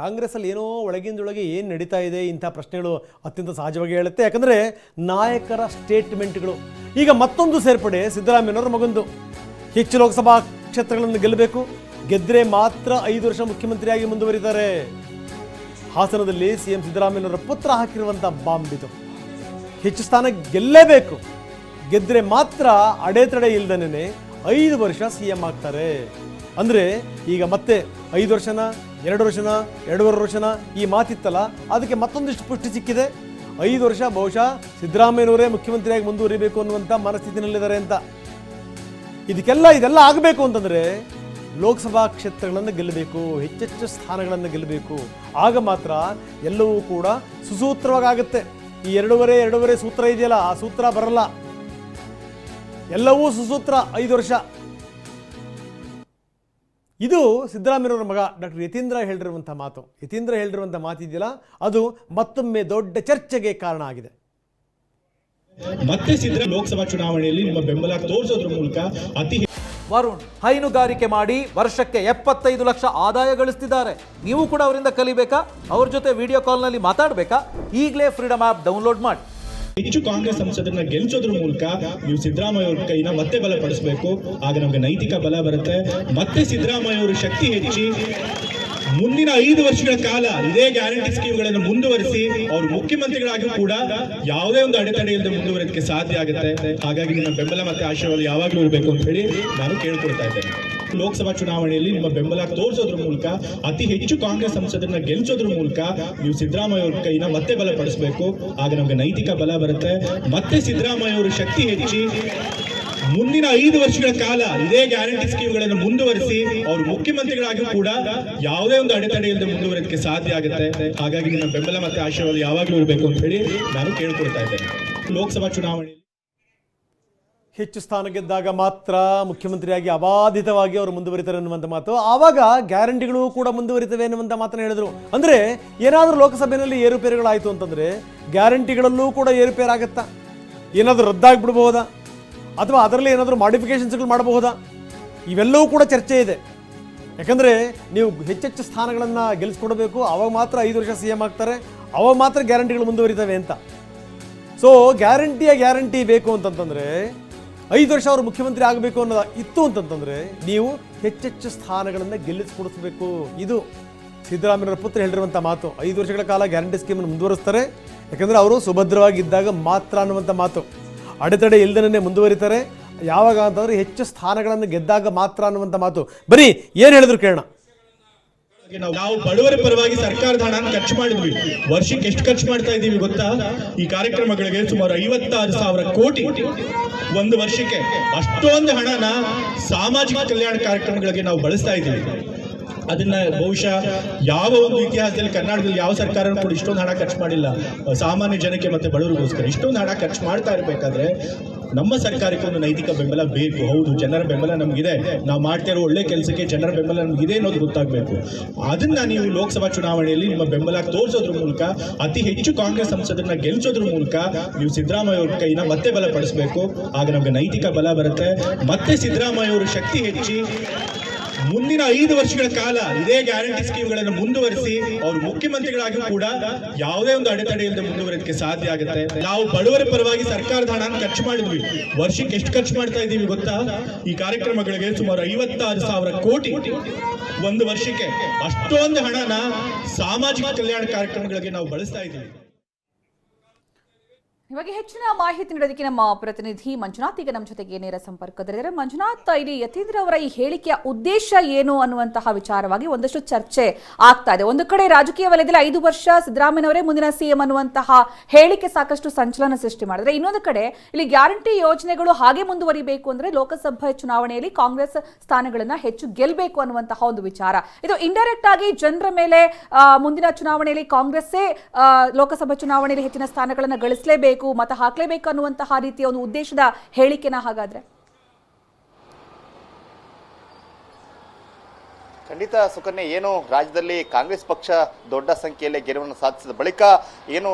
ಕಾಂಗ್ರೆಸ್ಸಲ್ಲಿ ಏನೋ ಒಳಗಿಂದೊಳಗೆ ಏನು ನಡೀತಾ ಇದೆ, ಇಂಥ ಪ್ರಶ್ನೆಗಳು ಅತ್ಯಂತ ಸಹಜವಾಗಿ ಹೇಳುತ್ತೆ. ಯಾಕಂದರೆ ನಾಯಕರ ಸ್ಟೇಟ್ಮೆಂಟ್ಗಳು. ಈಗ ಮತ್ತೊಂದು ಸೇರ್ಪಡೆ, ಸಿದ್ದರಾಮಯ್ಯನವರ ಮಗಂದು. ಹೆಚ್ಚು ಲೋಕಸಭಾ ಕ್ಷೇತ್ರಗಳನ್ನು ಗೆಲ್ಲಬೇಕು. ಗೆದ್ದರೆ ಮಾತ್ರ ಐದು ವರ್ಷ ಮುಖ್ಯಮಂತ್ರಿಯಾಗಿ ಮುಂದುವರಿತಾರೆ. ಹಾಸನದಲ್ಲಿ ಸಿ ಎಂ ಸಿದ್ದರಾಮಯ್ಯನವರ ಪುತ್ರ ಹಾಕಿರುವಂಥ ಬಾಂಬ್ ಇದು. ಹೆಚ್ಚು ಸ್ಥಾನ ಗೆಲ್ಲೇಬೇಕು. ಗೆದ್ದರೆ ಮಾತ್ರ ಅಡೆತಡೆ ಇಲ್ದನೇ ಐದು ವರ್ಷ ಸಿ ಎಂ ಆಗ್ತಾರೆ. ಅಂದರೆ ಈಗ ಮತ್ತೆ ಐದು ವರ್ಷನ ಎರಡು ವರ್ಷನ, ಎರಡೂವರೆ ವರ್ಷನ ಈ ಮಾತಿತ್ತಲ್ಲ? ಅದಕ್ಕೆ ಮತ್ತೊಂದಿಷ್ಟು ಪುಷ್ಟಿ ಸಿಕ್ಕಿದೆ. ಐದು ವರ್ಷ ಬಹುಶಃ ಸಿದ್ದರಾಮಯ್ಯನವರೇ ಮುಖ್ಯಮಂತ್ರಿಯಾಗಿ ಮುಂದುವರಿಬೇಕು ಅನ್ನುವಂಥ ಮನಸ್ಥಿತಿನಲ್ಲಿದ್ದಾರೆ ಅಂತ. ಇದಕ್ಕೆಲ್ಲ, ಇದೆಲ್ಲ ಆಗಬೇಕು ಅಂತಂದರೆ ಲೋಕಸಭಾ ಕ್ಷೇತ್ರಗಳನ್ನು ಗೆಲ್ಲಬೇಕು, ಹೆಚ್ಚೆಚ್ಚು ಸ್ಥಾನಗಳನ್ನು ಗೆಲ್ಲಬೇಕು. ಆಗ ಮಾತ್ರ ಎಲ್ಲವೂ ಕೂಡ ಸುಸೂತ್ರವಾಗುತ್ತೆ. ಈ ಎರಡೂವರೆ ಎರಡೂವರೆ ಸೂತ್ರ ಇದೆಯಲ್ಲ, ಆ ಸೂತ್ರ ಬರಲ್ಲ. ಎಲ್ಲವೂ ಸುಸೂತ್ರ, ಐದು ವರ್ಷ. ಇದು ಸಿದ್ದರಾಮಯ್ಯನವರ ಮಗ ಡಾಕ್ಟರ್ ಯತೀಂದ್ರ ಹೇಳಿರುವಂಥ ಮಾತು. ಯತೀಂದ್ರ ಹೇಳಿರುವಂಥ ಮಾತಿದೆಯಲ್ಲ ಅದು ಮತ್ತೊಮ್ಮೆ ದೊಡ್ಡ ಚರ್ಚೆಗೆ ಕಾರಣ ಆಗಿದೆ. ಮತ್ತೆ ಸಿದ್ದರ ಲೋಕಸಭಾ ಚುನಾವಣೆಯಲ್ಲಿ ನಿಮ್ಮ ಬೆಂಬಲ ತೋರಿಸೋದ್ರ ಮೂಲಕ ಅತಿ ವರುಣ್ ಹೈನುಗಾರಿಕೆ ಮಾಡಿ ವರ್ಷಕ್ಕೆ ಎಪ್ಪತ್ತೈದು ಲಕ್ಷ ಆದಾಯ ಗಳಿಸ್ತಿದ್ದಾರೆ. ನೀವು ಕೂಡ ಅವರಿಂದ ಕಲಿಬೇಕಾ? ಅವ್ರ ಜೊತೆ ವಿಡಿಯೋ ಕಾಲ್ನಲ್ಲಿ ಮಾತಾಡಬೇಕಾ? ಈಗಲೇ ಫ್ರೀಡಮ್ ಆ್ಯಪ್ ಡೌನ್ಲೋಡ್ ಮಾಡಿ. ಹೆಚ್ಚು ಕಾಂಗ್ರೆಸ್ ಸಂಸದರನ್ನ ಗೆಲ್ಸೋದ್ರ ಮೂಲಕ ನೀವು ಸಿದ್ದರಾಮಯ್ಯ ಅವ್ರ ಕೈನ ಮತ್ತೆ ಬಲಪಡಿಸಬೇಕು. ಆಗ ನಮ್ಗೆ ನೈತಿಕ ಬಲ ಬರುತ್ತೆ. ಮತ್ತೆ ಸಿದ್ದರಾಮಯ್ಯ ಅವರು ಶಕ್ತಿ ಹೆಚ್ಚಿ ಮುಂದಿನ ಐದು ವರ್ಷಗಳ ಕಾಲ ಇದೇ ಗ್ಯಾರಂಟಿ ಸ್ಕೀಮ್ಗಳನ್ನು ಮುಂದುವರಿಸಿ ಅವರು ಮುಖ್ಯಮಂತ್ರಿಗಳಾಗಿ ಕೂಡ ಯಾವುದೇ ಒಂದು ಅಡೆತಡೆ ಇಲ್ಲದೆ ಮುಂದುವರಿಯೋದಕ್ಕೆ ಸಾಧ್ಯ ಆಗುತ್ತೆ. ಹಾಗಾಗಿ ನಿಮ್ಮ ಬೆಂಬಲ ಮತ್ತೆ ಆಶೀರ್ವಾದ ಯಾವಾಗಲೂ ಇರಬೇಕು ಅಂತ ಹೇಳಿ ನಾನು ಕೇಳ್ಕೊಳ್ತಾ ಇದ್ದೇನೆ. ಲೋಕಸಭಾ ಚುನಾವಣೆಯಲ್ಲಿ ನಿಮ್ಮ ಬೆಂಬಲ ತೋರಿಸೋದ್ರ ಮೂಲಕ, ಅತಿ ಹೆಚ್ಚು ಕಾಂಗ್ರೆಸ್ ಸಂಸದರನ್ನ ಗೆಲ್ಲಿಸೋದ್ರ ಮೂಲಕ ನೀವು ಸಿದ್ದರಾಮಯ್ಯ ಅವ್ರ ಕೈನ ಮತ್ತೆ ಬಲಪಡಿಸಬೇಕು. ಆಗ ನಮ್ಗೆ ನೈತಿಕ ಬಲ ಬರುತ್ತೆ. ಮತ್ತೆ ಸಿದ್ದರಾಮಯ್ಯ ಅವರು ಶಕ್ತಿ ಹೆಚ್ಚಿ ಮುಂದಿನ ಐದು ವರ್ಷಗಳ ಕಾಲ ಇದೇ ಗ್ಯಾರಂಟಿ ಸ್ಕೀಮ್ಗಳನ್ನು ಮುಂದುವರಿಸಿ ಅವರು ಮುಖ್ಯಮಂತ್ರಿಗಳಾಗಿ ಕೂಡ ಯಾವುದೇ ಒಂದು ಅಡೆತಡೆ ಇಲ್ಲದೆ ಮುಂದುವರಿಯೋದಕ್ಕೆ ಸಾಧ್ಯ ಆಗುತ್ತೆ. ಹಾಗಾಗಿ ನಿಮ್ಮ ಬೆಂಬಲ ಮತ್ತೆ ಆಶೀರ್ವಾದ ಯಾವಾಗಲೂ ಇರಬೇಕು ಅಂತ ಹೇಳಿ ನಾನು ಕೇಳ್ಕೊಳ್ತಾ ಇದ್ದೇನೆ. ಲೋಕಸಭಾ ಚುನಾವಣೆಯಲ್ಲಿ ಹೆಚ್ಚು ಸ್ಥಾನ ಗೆದ್ದಾಗ ಮಾತ್ರ ಮುಖ್ಯಮಂತ್ರಿಯಾಗಿ ಅಬಾಧಿತವಾಗಿ ಅವರು ಮುಂದುವರಿತಾರೆ ಅನ್ನುವಂಥ ಮಾತು. ಆವಾಗ ಗ್ಯಾರಂಟಿಗಳು ಕೂಡ ಮುಂದುವರಿತವೆ ಅನ್ನುವಂಥ ಮಾತನ್ನು ಹೇಳಿದರು. ಅಂದರೆ ಏನಾದರೂ ಲೋಕಸಭೆಯಲ್ಲಿ ಏರುಪೇರುಗಳಾಯಿತು ಅಂತಂದರೆ ಗ್ಯಾರಂಟಿಗಳಲ್ಲೂ ಕೂಡ ಏರುಪೇರಾಗತ್ತಾ? ಏನಾದರೂ ರದ್ದಾಗ್ಬಿಡ್ಬಹುದಾ ಅಥವಾ ಅದರಲ್ಲಿ ಏನಾದರೂ ಮಾಡಿಫಿಕೇಷನ್ಸ್ಗಳು ಮಾಡಬಹುದಾ? ಇವೆಲ್ಲವೂ ಕೂಡ ಚರ್ಚೆ ಇದೆ. ಯಾಕಂದರೆ ನೀವು ಹೆಚ್ಚೆಚ್ಚು ಸ್ಥಾನಗಳನ್ನು ಗೆಲ್ಲಿಸ್ಕೊಡಬೇಕು ಅವಾಗ ಮಾತ್ರ ಐದು ವರ್ಷ ಸಿ ಎಂ ಆಗ್ತಾರೆ. ಅವಾಗ ಮಾತ್ರ ಗ್ಯಾರಂಟಿಗಳು ಮುಂದುವರಿತವೆ ಅಂತ. ಸೊ ಗ್ಯಾರಂಟಿಯ ಗ್ಯಾರಂಟಿ ಬೇಕು ಅಂತಂತಂದರೆ ಐದು ವರ್ಷ ಅವರು ಮುಖ್ಯಮಂತ್ರಿ ಆಗಬೇಕು ಅನ್ನೋದು ಇತ್ತು ಅಂತಂತಂದ್ರೆ ನೀವು ಹೆಚ್ಚೆಚ್ಚು ಸ್ಥಾನಗಳನ್ನು ಗೆಲ್ಲಿಸಿಕೊಡಿಸಬೇಕು. ಇದು ಸಿದ್ದರಾಮಯ್ಯನವರ ಪುತ್ರ ಹೇಳಿರುವಂಥ ಮಾತು. ಐದು ವರ್ಷಗಳ ಕಾಲ ಗ್ಯಾರಂಟಿ ಸ್ಕೀಮನ್ನು ಮುಂದುವರಿಸ್ತಾರೆ. ಯಾಕಂದರೆ ಅವರು ಸುಭದ್ರವಾಗಿದ್ದಾಗ ಮಾತ್ರ ಅನ್ನುವಂಥ ಮಾತು. ಅಡೆತಡೆ ಇಲ್ದನೇ ಮುಂದುವರಿತಾರೆ. ಯಾವಾಗ ಅಂತಂದರೆ ಹೆಚ್ಚು ಸ್ಥಾನಗಳನ್ನು ಗೆದ್ದಾಗ ಮಾತ್ರ ಅನ್ನುವಂಥ ಮಾತು. ಬರೀ ಏನು ಹೇಳಿದ್ರು ಕೇಳೋಣ. ನಾವು ಬಡವರ ಪರವಾಗಿ ಸರ್ಕಾರದ ಹಣ ಖರ್ಚು ಮಾಡಿದ್ವಿ. ವರ್ಷಕ್ಕೆ ಎಷ್ಟು ಖರ್ಚು ಮಾಡ್ತಾ ಇದ್ದೀವಿ ಗೊತ್ತಾ? ಈ ಕಾರ್ಯಕ್ರಮಗಳಿಗೆ ಸುಮಾರು ಐವತ್ತಾರು ಸಾವಿರ ಕೋಟಿ ಒಂದು ವರ್ಷಕ್ಕೆ. ಅಷ್ಟೊಂದು ಹಣನ ಸಾಮಾಜಿಕ ಕಲ್ಯಾಣ ಕಾರ್ಯಕ್ರಮಗಳಿಗೆ ನಾವು ಬಳಸ್ತಾ ಇದ್ದೀವಿ. ಅದನ್ನ ಬಹುಶಃ ಯಾವ ಒಂದು ಇತಿಹಾಸದಲ್ಲಿ ಕರ್ನಾಟಕದಲ್ಲಿ ಯಾವ ಸರ್ಕಾರ ಕೂಡ ಇಷ್ಟೊಂದು ಹಣ ಖರ್ಚು ಮಾಡಿಲ್ಲ. ಸಾಮಾನ್ಯ ಜನಕ್ಕೆ ಮತ್ತೆ ಬಡವರಿಗೋಸ್ಕರ ಇಷ್ಟೊಂದು ಹಣ ಖರ್ಚು ಮಾಡ್ತಾ ಇರಬೇಕಾದ್ರೆ ನಮ್ಮ ಸರ್ಕಾರಕ್ಕೆ ಒಂದು ನೈತಿಕ ಬೆಂಬಲ ಬೇಕು. ಹೌದು, ಜನರ ಬೆಂಬಲ ನಮಗಿದೆ. ನಾವು ಮಾಡ್ತಾ ಇರೋ ಒಳ್ಳೆ ಕೆಲಸಕ್ಕೆ ಜನರ ಬೆಂಬಲ ನಮಗಿದೆ ಅನ್ನೋದು ಗೊತ್ತಾಗಬೇಕು. ಅದನ್ನ ನೀವು ಲೋಕಸಭಾ ಚುನಾವಣೆಯಲ್ಲಿ ನಿಮ್ಮ ಬೆಂಬಲ ತೋರಿಸೋದ್ರ ಮೂಲಕ, ಅತಿ ಹೆಚ್ಚು ಕಾಂಗ್ರೆಸ್ ಸಂಸದರನ್ನ ಗೆಲ್ಲಿಸೋದ್ರ ಮೂಲಕ ನೀವು ಸಿದ್ದರಾಮಯ್ಯ ಅವ್ರ ಕೈನ ಮತ್ತೆ ಬಲಪಡಿಸಬೇಕು. ಆಗ ನಮಗೆ ನೈತಿಕ ಬಲ ಬರುತ್ತೆ. ಮತ್ತೆ ಸಿದ್ದರಾಮಯ್ಯ ಅವರು ಶಕ್ತಿ ಹೆಚ್ಚಿ ಮುಂದಿನ ಐದು ವರ್ಷಗಳ ಕಾಲ ಇದೇ ಗ್ಯಾರಂಟಿ ಸ್ಕೀಮ್ಗಳನ್ನು ಮುಂದುವರಿಸಿ ಅವರು ಮುಖ್ಯಮಂತ್ರಿಗಳಾಗಿ ಕೂಡ ಯಾವುದೇ ಒಂದು ಅಡೆತಡೆ ಇಲ್ಲದೆ ಮುಂದುವರಿಯೋದಕ್ಕೆ ಸಾಧ್ಯ ಆಗುತ್ತೆ. ನಾವು ಬಡವರ ಪರವಾಗಿ ಸರ್ಕಾರದ ಹಣ ಖರ್ಚು ಮಾಡಿದ್ವಿ. ವರ್ಷಕ್ಕೆ ಎಷ್ಟು ಖರ್ಚು ಮಾಡ್ತಾ ಇದ್ದೀವಿ ಗೊತ್ತಾ? ಈ ಕಾರ್ಯಕ್ರಮಗಳಿಗೆ ಸುಮಾರು ಐವತ್ತಾರು ಸಾವಿರ ಕೋಟಿ ಒಂದು ವರ್ಷಕ್ಕೆ ಅಷ್ಟೊಂದು ಹಣನ ಸಾಮಾಜಿಕ ಕಲ್ಯಾಣ ಕಾರ್ಯಕ್ರಮಗಳಿಗೆ ನಾವು ಬಳಸ್ತಾ ಇದ್ದೀವಿ. ಇವಾಗ ಹೆಚ್ಚಿನ ಮಾಹಿತಿ ನೀಡೋದಕ್ಕೆ ನಮ್ಮ ಪ್ರತಿನಿಧಿ ಮಂಜುನಾಥ್ ಈಗ ನಮ್ಮ ಜೊತೆಗೆ ನೇರ ಸಂಪರ್ಕದಲ್ಲಿದ್ದಾರೆ. ಮಂಜುನಾಥ್, ಇಲ್ಲಿ ಯತೀಂದ್ರ ಅವರ ಈ ಹೇಳಿಕೆಯ ಉದ್ದೇಶ ಏನು ಅನ್ನುವಂತಹ ವಿಚಾರವಾಗಿ ಒಂದಷ್ಟು ಚರ್ಚೆ ಆಗ್ತಾ ಇದೆ. ಒಂದು ಕಡೆ ರಾಜಕೀಯ ವಲಯದಲ್ಲಿ ಐದು ವರ್ಷ ಸಿದ್ದರಾಮಯ್ಯನವರೇ ಮುಂದಿನ ಸಿಎಂ ಅನ್ನುವಂತಹ ಹೇಳಿಕೆ ಸಾಕಷ್ಟು ಸಂಚಲನ ಸೃಷ್ಟಿ ಮಾಡಿದ್ರೆ ಇನ್ನೊಂದು ಕಡೆ ಇಲ್ಲಿ ಗ್ಯಾರಂಟಿ ಯೋಜನೆಗಳು ಹಾಗೆ ಮುಂದುವರಿಬೇಕು ಅಂದ್ರೆ ಲೋಕಸಭೆ ಚುನಾವಣೆಯಲ್ಲಿ ಕಾಂಗ್ರೆಸ್ ಸ್ಥಾನಗಳನ್ನ ಹೆಚ್ಚು ಗೆಲ್ಲಬೇಕು ಅನ್ನುವಂತಹ ಒಂದು ವಿಚಾರ. ಇದು ಇಂಡೈರೆಕ್ಟ್ ಆಗಿ ಜನರ ಮೇಲೆ ಮುಂದಿನ ಚುನಾವಣೆಯಲ್ಲಿ ಕಾಂಗ್ರೆಸ್ಸೇ ಲೋಕಸಭಾ ಚುನಾವಣೆಯಲ್ಲಿ ಹೆಚ್ಚಿನ ಸ್ಥಾನಗಳನ್ನು ಗಳಿಸಲೇಬೇಕು ಮತ ಹಾಕಲೇಬೇಕು ಅನ್ನುವಂತಹ ರೀತಿಯ ಒಂದು ಉದ್ದೇಶದ ಹೇಳಿಕೆನ ಹಾಗಾದ್ರೆ. ಖಂಡಿತ ಸುಕನ್ಯಾ, ಏನು ರಾಜ್ಯದಲ್ಲಿ ಕಾಂಗ್ರೆಸ್ ಪಕ್ಷ ದೊಡ್ಡ ಸಂಖ್ಯೆಯಲ್ಲಿ ಗೆಲುವನ್ನು ಸಾಧಿಸಿದ ಬಳಿಕ ಏನು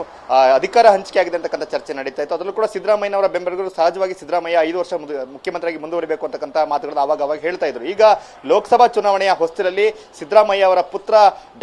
ಅಧಿಕಾರ ಹಂಚಿಕೆ ಆಗಿದೆ ಅಂತಕ್ಕಂಥ ಚರ್ಚೆ ನಡೀತಾ ಇತ್ತು. ಅದರಲ್ಲೂ ಕೂಡ ಸಿದ್ದರಾಮಯ್ಯನವರ ಬೆಂಬಲಿಗರು ಸಹಜವಾಗಿ ಸಿದ್ದರಾಮಯ್ಯ ಐದು ವರ್ಷ ಮುಖ್ಯಮಂತ್ರಿಯಾಗಿ ಮುಂದುವರಿಬೇಕು ಅಂತಕ್ಕಂಥ ಮಾತುಗಳನ್ನು ಅವಾಗ ಅವಾಗ ಹೇಳ್ತಾ ಇದ್ರು. ಈಗ ಲೋಕಸಭಾ ಚುನಾವಣೆಯ ಹೊಸ್ತಿಲಲ್ಲಿ ಸಿದ್ದರಾಮಯ್ಯ ಅವರ ಪುತ್ರ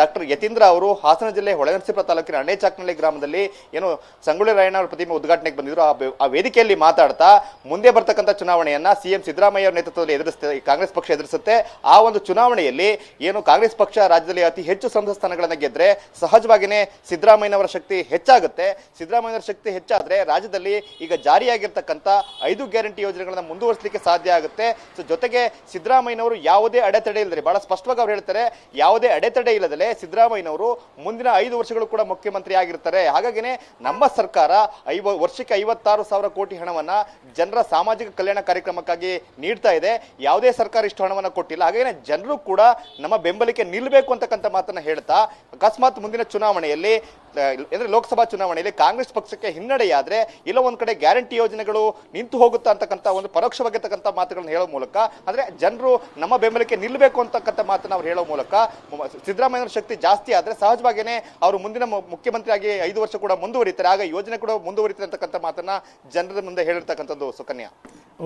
ಡಾಕ್ಟರ್ ಯತೀಂದ್ರ ಅವರು ಹಾಸನ ಜಿಲ್ಲೆ ಹೊಳೆನರಸೀಪುರ ತಾಲೂಕಿನ ಅಣೆಚಾಕ್ನಳ್ಳಿ ಗ್ರಾಮದಲ್ಲಿ ಏನು ಸಂಗೊಳ್ಳಿ ರಾಯಣ್ಣ ಅವರ ಪ್ರತಿಮೆ ಉದ್ಘಾಟನೆಗೆ ಬಂದಿದ್ರು. ಆ ವೇದಿಕೆಯಲ್ಲಿ ಮಾತಾಡ್ತಾ ಮುಂದೆ ಬರ್ತಕ್ಕಂಥ ಚುನಾವಣೆಯನ್ನ ಸಿಎಂ ಸಿದ್ದರಾಮಯ್ಯ ಅವರ ನೇತೃತ್ವದಲ್ಲಿ ಎದುರಿಸುತ್ತೆ ಕಾಂಗ್ರೆಸ್ ಪಕ್ಷ ಎದುರಿಸುತ್ತೆ. ಆ ಒಂದು ಚುನಾವಣೆಯಲ್ಲಿ ಏನು ಕಾಂಗ್ರೆಸ್ ಪಕ್ಷ ರಾಜ್ಯದಲ್ಲಿ ಅತಿ ಹೆಚ್ಚು ಸಂಸತ್ ಸ್ಥಾನಗಳನ್ನು ಗೆದ್ರೆ ಸಹಜವಾಗಿಯೇ ಸಿದ್ದರಾಮಯ್ಯನವರ ಶಕ್ತಿ ಹೆಚ್ಚಾಗುತ್ತೆ. ಸಿದ್ದರಾಮಯ್ಯನವರ ಶಕ್ತಿ ಹೆಚ್ಚಾದರೆ ರಾಜ್ಯದಲ್ಲಿ ಈಗ ಜಾರಿಯಾಗಿರ್ತಕ್ಕಂಥ ಐದು ಗ್ಯಾರಂಟಿ ಯೋಜನೆಗಳನ್ನು ಮುಂದುವರಿಸಲಿಕ್ಕೆ ಸಾಧ್ಯ ಆಗುತ್ತೆ. ಸೊ ಜೊತೆಗೆ ಸಿದ್ದರಾಮಯ್ಯನವರು ಯಾವುದೇ ಅಡೆತಡೆ ಇಲ್ಲದೆ, ಬಹಳ ಸ್ಪಷ್ಟವಾಗಿ ಅವ್ರು ಹೇಳ್ತಾರೆ, ಯಾವುದೇ ಅಡೆತಡೆ ಇಲ್ಲದಲೇ ಸಿದ್ದರಾಮಯ್ಯನವರು ಮುಂದಿನ ಐದು ವರ್ಷಗಳು ಕೂಡ ಮುಖ್ಯಮಂತ್ರಿ ಆಗಿರ್ತಾರೆ. ಹಾಗಾಗಿನೇ ನಮ್ಮ ಸರ್ಕಾರ ಐವ, ವರ್ಷಕ್ಕೆ ಐವತ್ತಾರು ಸಾವಿರ ಕೋಟಿ ಹಣವನ್ನ ಜನರ ಸಾಮಾಜಿಕ ಕಲ್ಯಾಣ ಕಾರ್ಯಕ್ರಮಕ್ಕಾಗಿ ನೀಡ್ತಾ ಇದೆ. ಯಾವುದೇ ಸರ್ಕಾರ ಇಷ್ಟು ಹಣವನ್ನು ಕೊಟ್ಟಿಲ್ಲ. ಹಾಗಾಗಿ ಜನರು ಕೂಡ ನಮ್ಮ ಬೆಂಬಲಕ್ಕೆ ನಿಲ್ಲಬೇಕು ಅಂತಕ್ಕಂಥ ಮಾತನ್ನು ಹೇಳ್ತಾ, ಅಕಸ್ಮಾತ್ ಮುಂದಿನ ಚುನಾವಣೆಯಲ್ಲಿ ಅಂದರೆ ಲೋಕಸಭಾ ಚುನಾವಣೆಯಲ್ಲಿ ಕಾಂಗ್ರೆಸ್ ಪಕ್ಷಕ್ಕೆ ಹಿನ್ನಡೆಯಾದ್ರೆ, ಇಲ್ಲ ಒಂದ್ ಕಡೆ ಗ್ಯಾರಂಟಿ ಯೋಜನೆಗಳು ನಿಂತು ಹೋಗುತ್ತಾ ಅಂತಕ್ಕಂಥ ಒಂದು ಪರೋಕ್ಷವಾಗಿರ್ತಕ್ಕಂಥ ಮಾತುಗಳನ್ನ ಹೇಳೋ ಮೂಲಕ, ಅಂದ್ರೆ ಜನರು ನಮ್ಮ ಬೆಂಬಲಕ್ಕೆ ನಿಲ್ಲಬೇಕು ಅಂತಕ್ಕಂಥ ಮಾತನ್ನು ಅವ್ರು ಹೇಳೋ ಮೂಲಕ ಸಿದ್ದರಾಮಯ್ಯನವರ ಶಕ್ತಿ ಜಾಸ್ತಿ ಆದ್ರೆ ಸಹಜವಾಗಿಯೇ ಅವರು ಮುಂದಿನ ಮುಖ್ಯಮಂತ್ರಿಯಾಗಿ ಐದು ವರ್ಷ ಕೂಡ ಮುಂದುವರಿತಾರೆ, ಆಗ ಯೋಜನೆ ಕೂಡ ಮುಂದುವರಿತಾರೆ ಅಂತಕ್ಕಂಥ ಮಾತನ್ನ ಜನರ ಮುಂದೆ ಹೇಳಿರ್ತಕ್ಕಂಥದ್ದು ಸುಕನ್ಯಾ.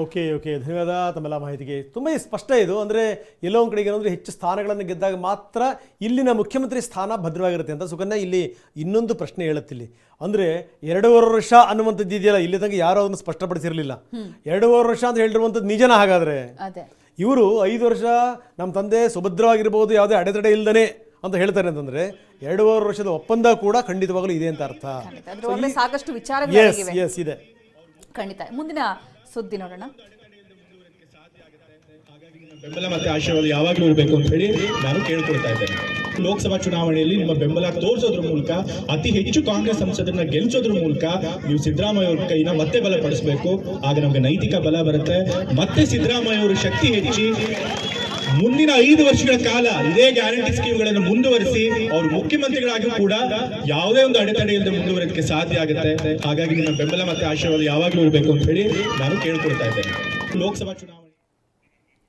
ಓಕೆ ಓಕೆ ಧನ್ಯವಾದ ತಮ್ಮೆಲ್ಲ ಮಾಹಿತಿಗೆ. ತುಂಬ ಸ್ಪಷ್ಟ ಇದು. ಅಂದರೆ ಎಲ್ಲೋ ಒಂದು ಕಡೆಗೆ ಏನಂದರೆ ಹೆಚ್ಚು ಸ್ಥಾನಗಳನ್ನು ಗೆದ್ದಾಗ ಮಾತ್ರ ಇಲ್ಲಿನ ಮುಖ್ಯಮಂತ್ರಿ ಸ್ಥಾನ ಭದ್ರವಾಗಿರುತ್ತೆ ಅಂತ ಸುಕನ್ಯಾ ಇಲ್ಲಿ ಇನ್ನೊಂದು ಪ್ರಶ್ನೆ ಹೇಳುತ್ತಿಲ್ಲಿ. ಅಂದರೆ ಎರಡೂವರೆ ವರ್ಷ ಅನ್ನುವಂಥದ್ದು ಇದೆಯಲ್ಲ ಇಲ್ಲಿ ತನಕ ಯಾರೋ ಅದನ್ನು ಸ್ಪಷ್ಟಪಡಿಸಿರಲಿಲ್ಲ. ಎರಡೂವರೆ ವರ್ಷ ಅಂತ ಹೇಳಿರುವಂಥದ್ದು ನಿಜನ ಹಾಗಾದರೆ? ಇವರು ಐದು ವರ್ಷ ನಮ್ಮ ತಂದೆ ಸುಭದ್ರವಾಗಿರ್ಬೋದು ಯಾವುದೇ ಅಡೆತಡೆ ಇಲ್ಲದೇ ಅಂತ ಹೇಳ್ತಾರೆ ಅಂತಂದ್ರೆ ಎರಡೂವರೆ ವರ್ಷದ ಒಪ್ಪಂದ ಕೂಡ ಖಂಡಿತವಾಗಲೂ ಇದೆ ಅಂತ ಅರ್ಥ. ಸಾಕಷ್ಟು ವಿಚಾರ ಇದೆ. ಖಂಡಿತ. ಮುಂದಿನ ಸುದ್ದಿ ನೋಡೋಣ ಬೆಂಬಲ ಮತ್ತೆ ಆಶೀರ್ವಾದ ಯಾವಾಗಲೂ ಇರಬೇಕು ಅಂತ ಹೇಳಿ ನಾನು ಕೇಳ್ಕೊಳ್ತಾ ಇದ್ದೇನೆ. ಲೋಕಸಭಾ ಚುನಾವಣೆಯಲ್ಲಿ ನಿಮ್ಮ ಬೆಂಬಲ ತೋರಿಸೋದ್ರ ಮೂಲಕ, ಅತಿ ಹೆಚ್ಚು ಕಾಂಗ್ರೆಸ್ ಸಂಸದರನ್ನ ಗೆಲ್ಲಿಸೋದ್ರ ಮೂಲಕ ನೀವು ಸಿದ್ದರಾಮಯ್ಯ ಅವ್ರ ಕೈನ ಮತ್ತೆ ಬಲಪಡಿಸಬೇಕು. ಆಗ ನಮಗೆ ನೈತಿಕ ಬಲ ಬರುತ್ತೆ. ಮತ್ತೆ ಸಿದ್ದರಾಮಯ್ಯ ಅವರ ಶಕ್ತಿ ಹೆಚ್ಚಿ ಮುಂದಿನ ಐದು ವರ್ಷಗಳ ಕಾಲ ಇದೇ ಗ್ಯಾರಂಟಿ ಸ್ಕೀಮ್ಗಳನ್ನು ಮುಂದುವರಿಸಿ ಅವರು ಮುಖ್ಯಮಂತ್ರಿಗಳಾಗಿ ಕೂಡ ಯಾವುದೇ ಒಂದು ಅಡೆತಡೆ ಇಲ್ಲದೆ ಮುಂದುವರಿಯೋದಕ್ಕೆ ಸಾಧ್ಯ ಆಗುತ್ತೆ. ಹಾಗಾಗಿ ನಿಮ್ಮ ಬೆಂಬಲ ಮತ್ತೆ ಆಶೀರ್ವಾದ ಯಾವಾಗಲೂ ಇರಬೇಕು ಅಂತ ಹೇಳಿ ನಾನು ಕೇಳ್ಕೊಳ್ತಾ ಇದ್ದೇನೆ. ಲೋಕಸಭಾ ಚುನಾವಣೆ